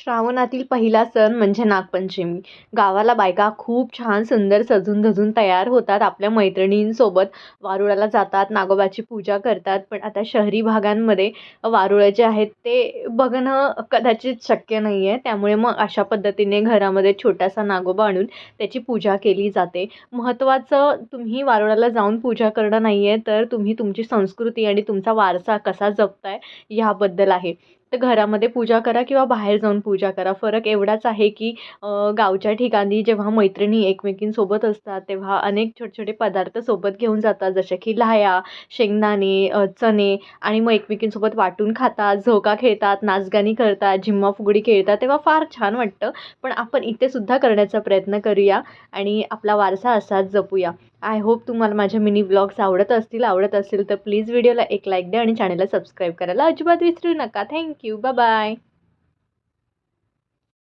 श्रावणातील पहिला सण म्हणजे नागपंचमी. गावाला बायका खूप छान सुंदर सजून धजून तयार होतात आपल्या मैत्रिणींसोबत. वारुळाला जातात नागोबाची पूजा करतात पण आता शहरी भागांमध्ये वारुळं जे आहेत ते बघणं कदाचित शक्य नाही आहे त्यामुळे मग अशा पद्धतीने घरामध्ये छोटासा नागोबा आणून त्याची पूजा केली जाते. महत्त्वाचं तुम्ही वारुळाला जाऊन पूजा करणं नाही आहे तर तुम्ही तुमची संस्कृती आणि तुमचा वारसा कसा जपताय ह्याबद्दल आहे. तर घरामध्ये पूजा करा किंवा बाहेर जाऊन पूजा करा. फरक एवढाच आहे की गावच्या ठिकाणी जेव्हा मैत्रिणी एकमेकींसोबत असतात तेव्हा अनेक छोटे छोटे पदार्थ सोबत घेऊन जातात जसे की लाह्या शेंगदाणे चणे आणि मग एकमेकींसोबत वाटून खातात झोका खेळतात नाचगाणी करतात झिम्मा फुगडी खेळतात तेव्हा फार छान वाटतं. पण आपण इथे सुद्धा करण्याचा प्रयत्न करूया आणि आपला वारसा असाच जपूया. आय होप तुम्हाला माझ्या मिनी ब्लॉग्स आवडत असतील आवडत असतील तर प्लीज व्हिडिओला एक लाईक द्या आणि चॅनलला सबस्क्राईब करायला अजिबात विसरू नका. Thank you Thank you. Bye-bye.